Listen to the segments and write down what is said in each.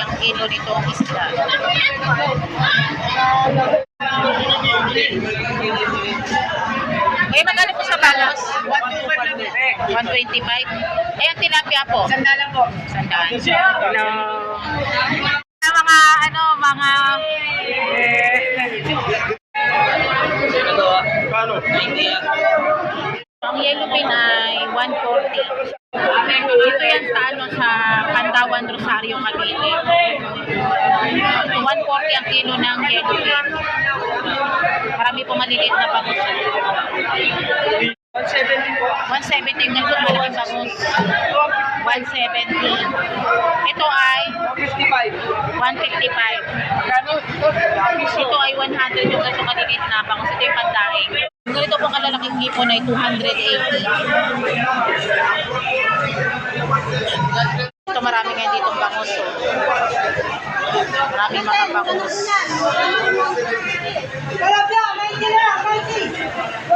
ang kilo nitong isda. Eh, magkano po sa balos? 125. Eh, ang tilapia po? Sandalan po. Sandaan. Hello. Mga ano, mga ang yellow pin ay 140. Dito yan sa ano sa Pantawan Rosario Cavite. 140 ang kilo ng yellow pin. Marami po maliliit na bangus. 170 po. 170 yung ganito malaking bangus. 170. Ito ay 55. 155. Ito ay 100 yung ganito maliliit na bangus. Ito yung pandaing. Ganito pong kalalaking hipon ay 280. Ito marami ngayon ditong bangus. Oh. Maraming mga bangus.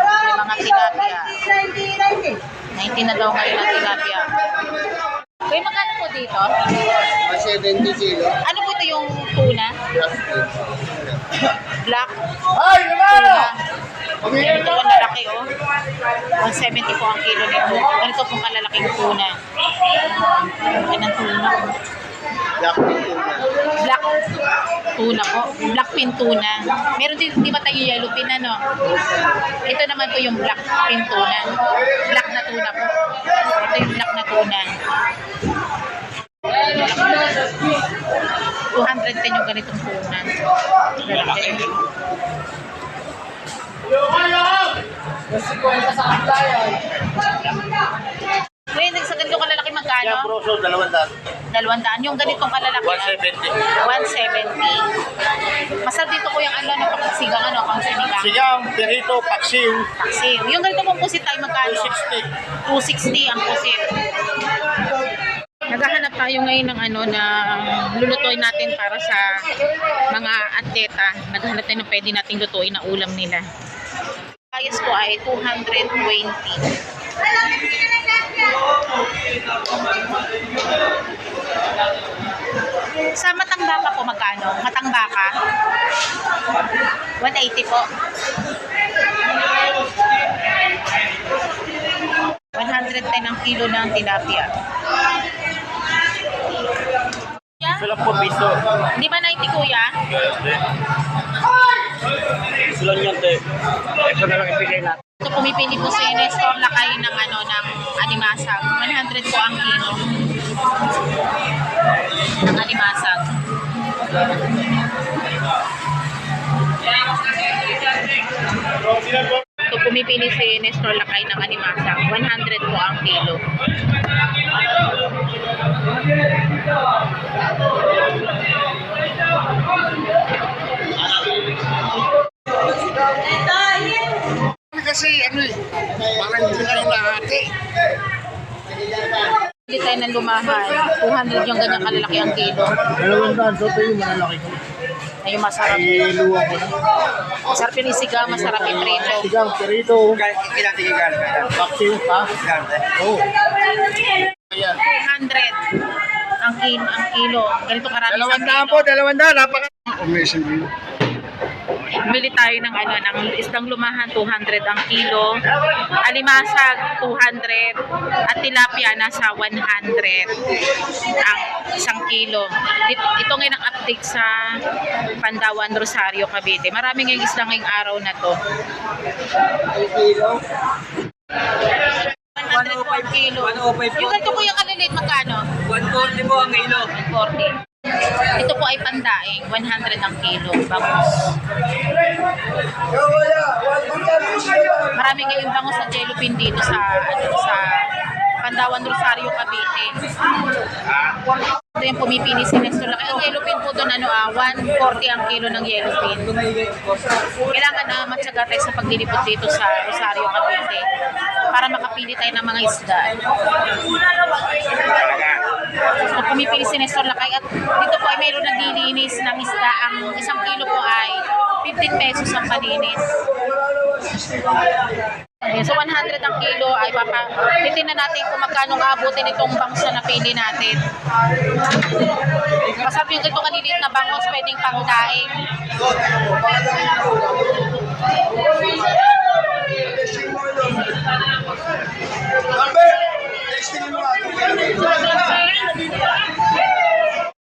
May mga tilapia. 19 na daw ngayon ang tilapia. Kuya, magkano po dito? 70 kilo. Ano po ito yung tuna? Black Ay, tuna. Ganito po lalaki oh. 170 po ang kilo nito. Ganito pong kalalaking tuna. Yan ang tuna. oh. Black Black tuna po. Black pin tuna. Meron din, di ba tayo yellow pin ano? Ito naman po yung black pin tuna. Black na tuna po. Ito yung black na tuna. 210 yung ganitong tuna. Lalaki. Kuya, sa ganito kalalaki magkano? Yung proso, dalawang daan. Dalawang daan. Yung ganitong kalalaki. 170. 170. Masarap dito ko yung ano, napakasigang ano, kung sinigang. Sigang, perito, paksiw, Taxi. Yung ganito pong pusit tayo magkano? 260. 260 ang pusit. Naghahanap tayo ngayon ng ano na lulutuin natin para sa mga atleta. Naghahanap tayo ng pwede nating lutuin na ulam nila. Price ko ay 220. Sa matang baka po magkano? Matang baka? 180 po. 110 ang kilo ng tilapia. Yeah? Lang po piso. Di ba 90 kuya? Ito lang yan, te. Ito na lang ibigay natin. Ito pumipili po si Nestor Lakay ng ano ng animasag. 100 po ang kilo. Ito pumipili si Nestor Lakay ng animasag. 100 po ang kilo. Kasi ano eh, parang hindi kayo lahati. Hindi tayo ng lumahan. 200 yung ganyan kalalaki ang kilo. Dalawang daan, so ito yung malalaki ko. Ay, yung masarap. Ay, luwa ko na. Masarap yung isiga, masarap yung prito. Sigang, perito, Ilan tigigan? paksiw, ha? Oo. Ayan. 200 ang kilo, ang kilo. Ganito karami Dalawang sa daan po, dalawang daan. Napaka... View. Bili tayo ng ano, ng isdang lumahan 200 ang kilo. Alimasag 200 at tilapia nasa 100 ang isang kilo. Ito, ngayon ang update sa Pandawan Rosario Cavite. Marami ngayong isda ngayong araw na to. 100 po ang kilo. 105 po. Yung ganito po yung kaliliit, magkano? 140 po ang kilo. 40. Ito po ay pandaing, 100 ang kilo, bangus. Marami ngayong bangus sa jellypin dito sa ano, sa Pandawan Rosario Cavite. Ito yung pumipili si Nestor Laki. Ang yellowpin po doon, ano ah, 140 ang kilo ng yellowpin. Kailangan na matyaga tayo sa paglilipot dito sa Rosario Cavite para makapili tayo ng mga isda. Pumipili si Nestor Lakay at dito po ay mayroon naglilinis ng isda. Ang isang kilo po ay 15 pesos ang palinis. Ayan, so 100 ang kilo ay papa, titingnan natin kung magkano ang abutin itong bangus na napili natin. Masarap yung itong kaliliit na bangus, pwedeng pangdaing.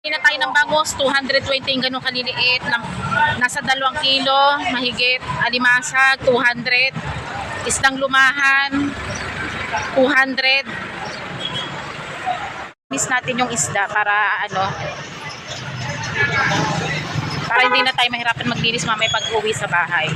Hindi na tayo ng bangus, 220 yung ganun kaliliit. Na- Nasa 2 kilo, mahigit. Alimasag, 200. Isdang lumahan, 200. Miss natin yung isda para ano, para hindi na tayo mahirapan maglinis mamaya pag uwi sa bahay.